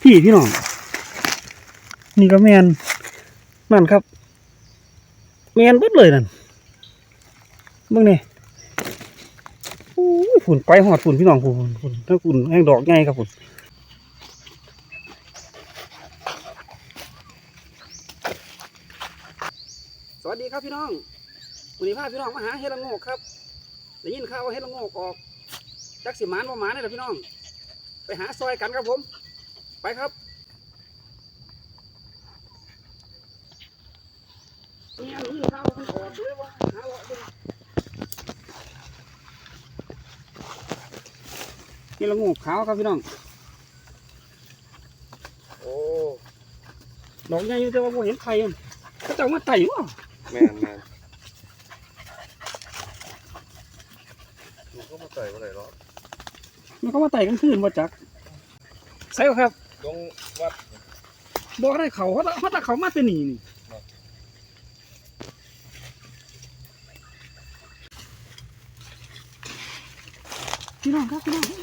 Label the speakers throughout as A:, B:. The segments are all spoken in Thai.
A: พี่พี่น้อง นี่ก็แมนนั่นครับแมนบดเลยนั่นเบิ่งนี่ยฝุ่นไปหอดฝุ่นพี่น้องฝุ่นฝุ่นถ้าฝุ่นแห้งดอกง่ายครับฝุ่นสวัสดีครับพี่น้องวันนี้พาพี่น้องมาหาเฮดละโงกครับได้ยินข่าวว่าเฮดละโงกออกจักสิมานบ่หมานนี่แหละพี่น้อง ไปหาซอยกันครับผม ไปครับเนี่ยได้ยินข่าวว่ามันออกด้วยว่าหาเลาะดูนี่ละโงกขาวครับพี่น้อง
B: โอ้
A: ดอกใหญ่อยู่แต่ว่าผมเห็นไข่มันเขาจะเอามาไต่วะ
B: แมนแมนมันก็มาใส่อะไรหรอก
A: มันเขามาไต่กันคืนมาจักใส่บ่ครับ
B: ลงวัด
A: บอกได้เขาเขาเขาตะเขามาแต่นี่นี่พี่น้องครับพี่น้องนี่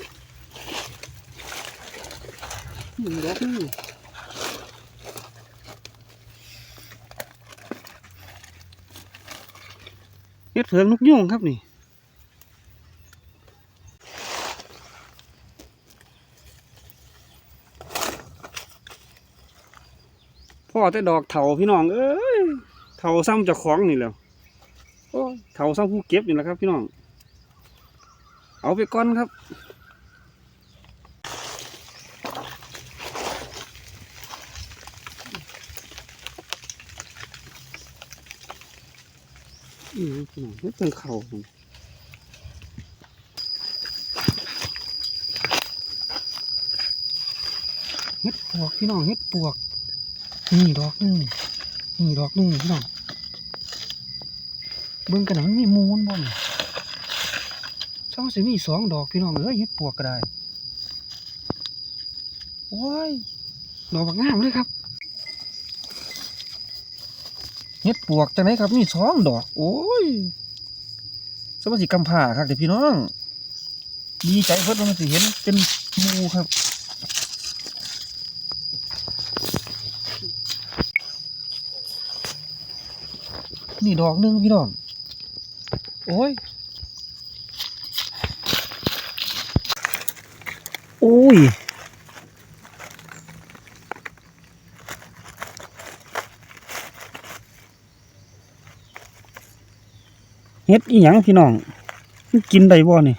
A: ดอกนี่เฮ็ดเผือกนกยุงครับนี่ พ่อแต่ดอกเถาพี่น้อง เอ้ยเถาซ้ำจะคล้องนี่แล้วโอ้เถาซ้ำผู้เก็บนี่แหละครับ พี่น้อง เอาไปก่อนครับอืมพี่น้องเฮ็ดเป็นเขานี่เฮ็ดปวกพี่น้องเฮ็ดปวก นี่ดอกนึงนี่ดอกนึงพี่น้องเบิ่งกันนะมันมีมูลบ่นช่องสิมีสองดอกพี่น้องเอ้ยเฮ็ดปวกก็ได้โอ้ยดอกบักงามเลยครับเฮ็ดปวกจังไดครับมีสองดอก โอ้ยสมาสิกำผ่าครับเดี๋ยวพี่น้อง ดีใจเพิ่นว่ามันสิเห็นเป็นมูครับ นี่ดอกหนึงพี่น้อง โอ้ยโอ้ยเฮ็ดอีหยังพี่น้องมันกินได้บ่นี่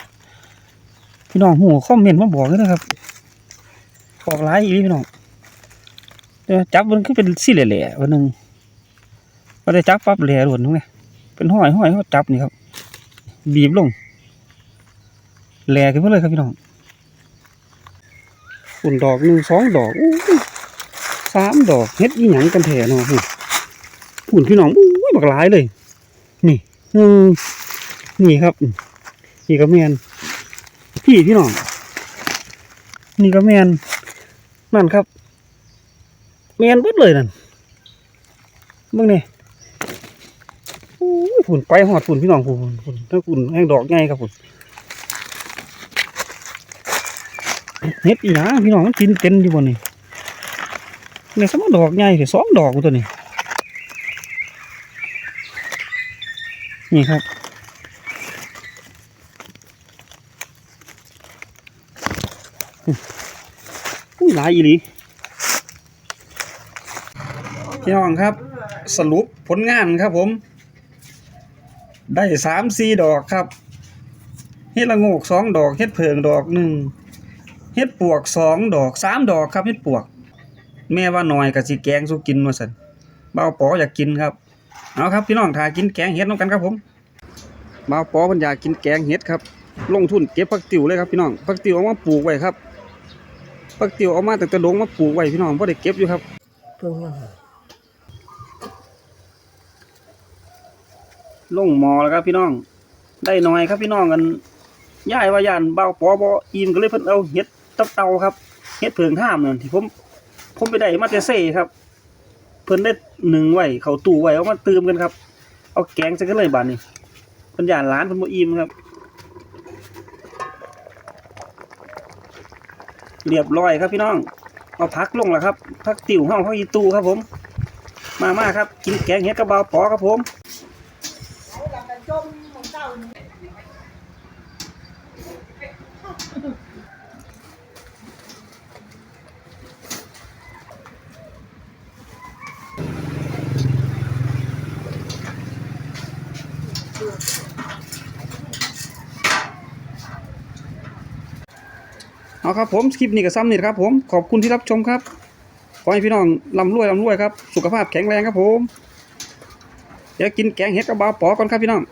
A: พี่น้องหูคอมเมนต์มาบอกเลยนะครับออกหลายอีพี่น้องเดี๋ยวจับมันคือเป็นสี่แหล่ๆวันหนึ่ง พอได้จับปั๊บแหล่หล่นตรงนี้เป็นห้อยห้อยเขาจับนี่ครับ บีบลงแหล่ขึ้นมาเลยครับพี่น้องฝุ่นดอกหนึ่งสองดอกอู้สามดอกเฮ็ดอีหยังกันแถเนาะฝุ่นพี่น้องอู้ยบักหลายเลย นี่นี่ครับนี่ก็แมนพี่พี่น้องนี่ก็แมนนั่นครับ แมนบดเลยนั่นเบิ่งนี่ย ฝุ่นไปหอดฝุ่นพี่น้องฝุ่นฝุ่นถ้าฝุ่นแห้งดอกง่ายครับฝุ่นเฮ็ดอีหยังพี่น้องมันกินเต็มอยู่บนนี่เนี่ยสมดอกใหญ่แค่สองดอกกูตัวนี้นี่ครับอุ้ยหลายอีหลีพี่น้องครับ สรุปผลงานครับผม ได้สามสี่ดอกครับ เฮ็ดละโงกสองดอก เฮ็ดเพิงดอกหนึ่งเฮ็ดปวกสองดอกสามดอกครับเฮ็ดปวก แม่ว่าหน้อยก็สิแกงสู้กินว่าซั่นบ่าปออยากกินครับ เอาครับพี่น้องถ้ากินแกงเฮ็ดนํกันครับผมเบาปอเพิ่นอยากกินแกงเฮ็ดครับ ลงทุนเก็บผักติ๋วเลยครับพี่น้องผักติ๋วเอามาปลูกไว้ครับผักติ๋วเอามาตั้งแต่ดงมาปลูกไว้พี่น้องบ่ได้เก็บอยู่ครับ
B: เพิ่งมา
A: ลงหมอแล้วครับพี่น้อง ได้หน่อยครับพี่น้องกันย่ายว่าย่านเบาปอบออิ่มก็เลยเพิ่นเอาเฮ็ดตับเตาครับเฮ็ดเพิงท่ามนั่นที่ผมผมไปได้มาแต่เซ่ครับ เพิ่นได้หนึ่งไว้เขาตู้ไว้เอามาเติมกันครับ เอาแกงใส่กันเลยบาดนี้เพิ่นย่านร้านเพิ่นบ่อิ่มครับ เรียบร้อยครับพี่น้อง เอาพักลงแล้วครับพักติ๋วห้องพักอีตูครับผม มามาครับ กินแกงเห็ดกระเบาปอครับผม เอาครับผมคลิปนี้ก็ซ้ำนี่แหละครับผมขอบคุณที่รับชมครับ ขอให้พี่น้องร่ำรวยร่ำรวยครับ สุขภาพแข็งแรงครับผม เดี๋ยวกินแกงเห็ดกระบาปอก่อนครับพี่น้อง